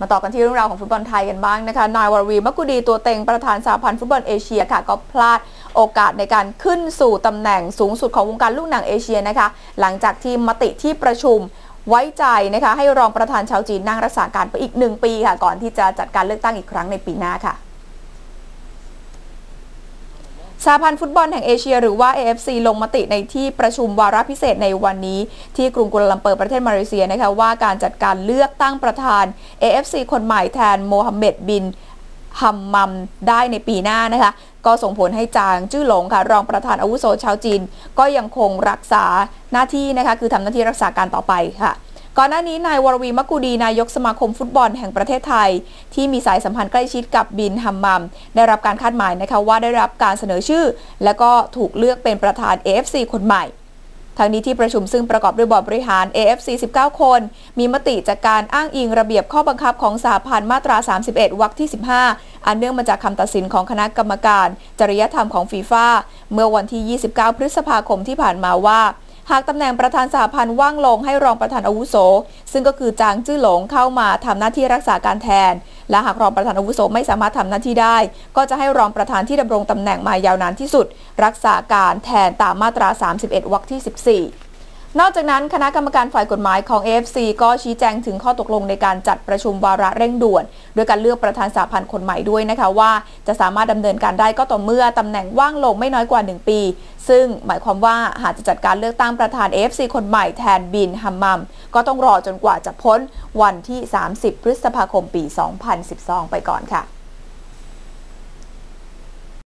มาต่อกันที่เรื่องราวของฟุตบอลไทยกันบ้างนะคะ นายวรวีมักกุดีตัวเต็งประธานสาพันธ์ฟุตบอลเอเชียค่ะ ก็พลาดโอกาสในการขึ้นสู่ตำแหน่งสูงสุดของวงการลูกหนังเอเชียนะคะ หลังจากที่มติที่ประชุมไว้ใจนะคะให้รองประธานชาวจีนนั่งรักษาการไปอีกหนึ่งปีค่ะ ก่อนที่จะจัดการเลือกตั้งอีกครั้งในปีหน้าค่ะ สหพันธ์ฟุตบอลแห่งเอเชียหรือว่า AFC ลงมติในที่ประชุมวาระพิเศษในวันนี้ ที่กรุงกัวลาลัมเปอร์ประเทศมาเลเซียนะคะว่าการจัดการเลือกตั้งประธาน AFC คนใหม่แทนโมฮัมเหม็ดบินฮัมมัมได้ในปีหน้านะคะก็ส่งผลให้จางจื้อหลงค่ะรองประธานอาวุโสชาวจีน ก็ยังคงรักษาหน้าที่นะคะคือทำหน้าที่รักษาการต่อไปค่ะ ก่อนหน้านี้นายวรวีมกกูดีนายกสมาคมฟุตบอลแห่งประเทศไทย ที่มีสายสัมพันธ์ใกล้ชิดกับบินฮัมมัม ได้รับการคาดหมายนะคะว่าได้รับการเสนอชื่อ และก็ถูกเลือกเป็นประธาน AFC คนใหม่ทางนี้ที่ประชุมซึ่งประกอบด้วยบอร์ดบริหาร AFC 19 คน มีมติจากการอ้างอิงระเบียบข้อบังคับของสหพันธ์มาตรา 31 วรรคที่ 15 อันเนื่องมาจากคำตัดสินของคณะกรรมการ จริยธรรมของฟีฟ่าเมื่อวันที่ 29 พฤษภาคมที่ผ่านมาว่า หากตำแหน่งประธานสหพันธ์ว่างลงให้รองประธานอาวุโส ซึ่งก็คือจางจื้อหลงเข้ามาทำหน้าที่รักษาการแทน และหากรองประธานอาวุโสไม่สามารถทำหน้าที่ได้ ก็จะให้รองประธานที่ดำรงตำแหน่งมายาวนานที่สุด รักษาการแทนตามมาตรา 31วรรคที่ 14 นอกจากนั้นคณะกรรมการฝ่ายกฎหมายของ AFC ก็ชี้แจงถึงข้อตกลงในการจัดประชุมวาระเร่งด่วน โดยการเลือกประธานสาพันธ์คนใหม่ด้วยนะคะว่าจะสามารถดำเนินการได้ก็ต่อเมื่อตำแหน่งว่างลงไม่น้อยกว่า 1 ปี ซึ่งหมายความว่าหากจะจัดการเลือกตั้งประธาน AFC คนใหม่แทนบินฮัมมัม ก็ต้องรอจนกว่าจะพ้นวันที่ 30 พฤษภาคมปี 2012 ไปก่อนค่ะ